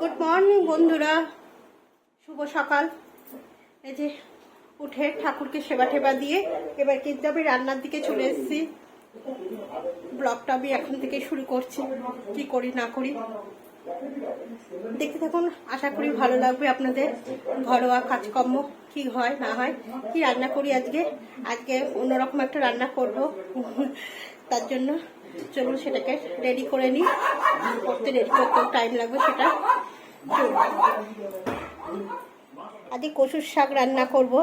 Good morning বন্ধুরা। শুভ সকাল। এই যে উঠে ঠাকুরকে সেবা টেবা দিয়ে এবার কিন্তু আমি রান্নার দিকে চলে এসেছি। ব্লগটা আমি এখন থেকে শুরু করছি, কি করি, না করি। দেখতে থাকুন, আশা করি ভালো লাগবে আপনাদের। ঘরোয়া কাজকর্ম, কি হয়, না হয়, কি রান্না করি আজকে? আজকে অন্যরকম একটা রান্না করব। তার জন্য চলুন সেটাকে রেডি করে নিই। করতে রেডি করতেও টাইম লাগবে সেটা। আজকে কচুর শাক রান্না করব।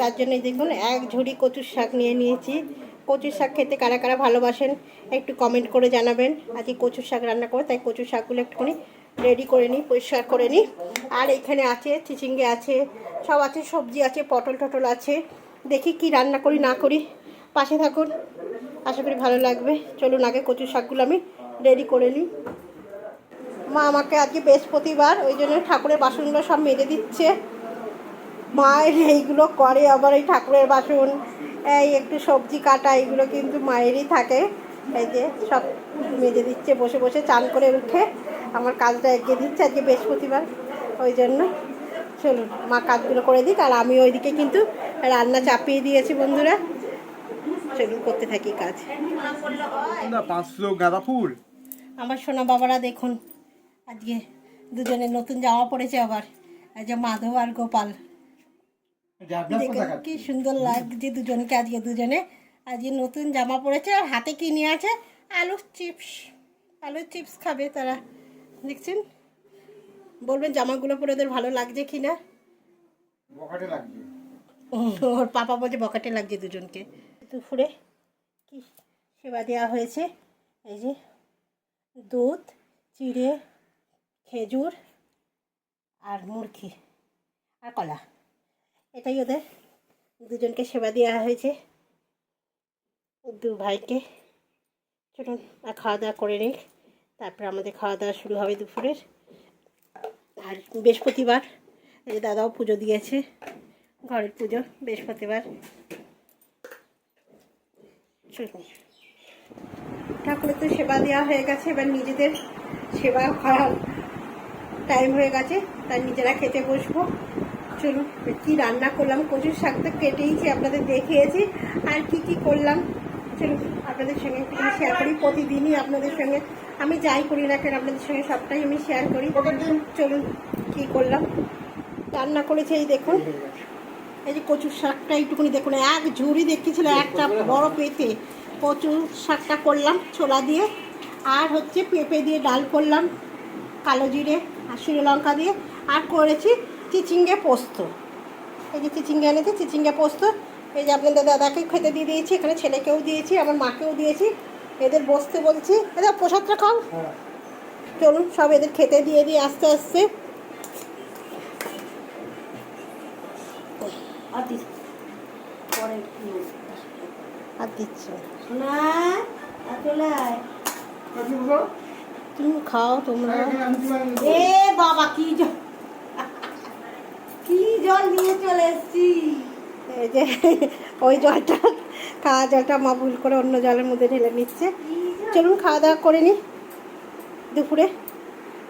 তার জন্য দেখুন, এক ঝুড়ি কচুর শাক নিয়ে নিয়েছি। কচুর শাক খেতে কারা কারা ভালোবাসেন, একটু কমেন্ট করে জানাবেন। আজকে কচুর শাক রান্না করব, তাই কচুর শাকগুলো একটুখানি রেডি করে নিই, পরিষ্কার করে নিই। আর এখানে আছে, চিচিঙ্গে আছে, সব আছে, সবজি আছে, পটল টটল আছে। দেখি কি রান্না করি, না করি। পাশে থাকুন, আশা করি ভালো লাগবে। চলুন, আগে কচুর শাকগুলো আমি রেডি করে নিই। মা আমাকে আজকে বৃহস্পতিবার ওই জন্য ঠাকুরের বাসনগুলো সব মেজে দিচ্ছে। মায়ের এইগুলো করে আবার এই ঠাকুরের বাসন এই একটু সবজি কাটা এইগুলো কিন্তু মায়েরই থাকে। এই যে সব মেজে দিচ্ছে বসে বসে চান করে উঠে আমার কাজটা এগিয়ে দিচ্ছে আজকে বৃহস্পতিবার। ওই জন্য চলুন মা কাজগুলো করে দিক আর আমি ওইদিকে কিন্তু রান্না চাপিয়ে দিয়েছি বন্ধুরা। চলুন করতে থাকি কাজ। পাঁচশো গাঁদা ফুল। আমার সোনা বাবারা দেখুন আজকে দুজনে নতুন জামা পড়েছে আবার। এই যে মাধব আর গোপাল। কি সুন্দর লাগছে দুজনকে আজকে দুজনে। আজকে নতুন জামা পরেছে আর হাতে কি নিয়ে আছে? আলুর চিপস। আলুর চিপস খাবে তারা। দেখছেন? বলবেন জামাগুলো পরে ওদের ভালো লাগছে কি না? ওর পাপা বলছে বকাটে লাগছে দুজনকে। দুপুরে কি সেবা দেওয়া হয়েছে? এই যে দুধ চিড়ে খেজুর আর মুরগি আর কলা। এটাই ওদের দুজনকে সেবা দেওয়া হয়েছে। দু ভাইকে। চলুন, আর খাওয়া দাওয়া করে নিই তারপরে আমাদের খাওয়া দাওয়া শুরু হবে দুপুরের। আর বৃহস্পতিবার, এই যে দাদাও পুজো দিয়েছে। ঘরের পুজো বৃহস্পতিবার। ঠাকুরের তো সেবা দেওয়া হয়ে গেছে, এবার নিজেদের সেবা করার টাইম হয়ে গেছে, তাই নিজেরা খেতে বসবো। চলুন, কি রান্না করলাম, কচুর শাক তো কেটেইছি, আপনাদের দেখিয়েছি। আর কি কি করলাম, চলুন, আপনাদের সঙ্গে শেয়ার করি। প্রতিদিনই আপনাদের সঙ্গে, আমি যাই করি না কেন, আপনাদের সঙ্গে সবটাই আমি শেয়ার করি। চলুন, কি করলাম, রান্না করেছি, এই দেখুন। এই যে কচুর শাকটা একটুখানি দেখুন, এক ঝুড়ি দেখতেছিল একটা বড় পেঁপে কচুর শাকটা করলাম, ছোলা দিয়ে। আর হচ্ছে পেঁপে দিয়ে ডাল করলাম, কালো জিরে। আর শুকনো লঙ্কা দিয়ে আর করেছি চিচিঙ্গে পোস্ত। এই যে চিচিঙ্গে এনেছি চিচিঙ্গে পোস্ত। এই যে আপনাদের দাদাকে খেতে দিয়ে দিয়েছি এখানে ছেলেকেও দিয়েছি আমার মাকেও দিয়েছি। এদের বসতে বলছি এদের প্রসাদটা খাও। চলুন সব এদের খেতে দিয়ে দিয়ে আস্তে আস্তে। আর দিস আর দিচ্ছে না। তুমি খাও তোমরা। এ বাবা কি জল কি জল নিয়ে চলে এসছি? এই যে ওই জলটা খাওয়া জলটা মা ভুল করে অন্য জলের মধ্যে ঢেলে নিচ্ছে। চলুন খাওয়া দাওয়া করে নিই। দুপুরে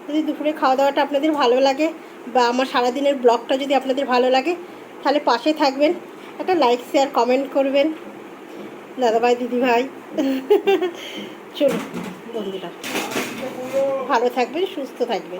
যদি দুপুরে খাওয়া দাওয়াটা আপনাদের ভালো লাগে বা আমার সারাদিনের ব্লগটা যদি আপনাদের ভালো লাগে তাহলে পাশে থাকবেন একটা লাইক শেয়ার কমেন্ট করবেন। দাদাভাই দিদিভাই চলুন বন্ধুরা। ভালো থাকবেন সুস্থ থাকবেন।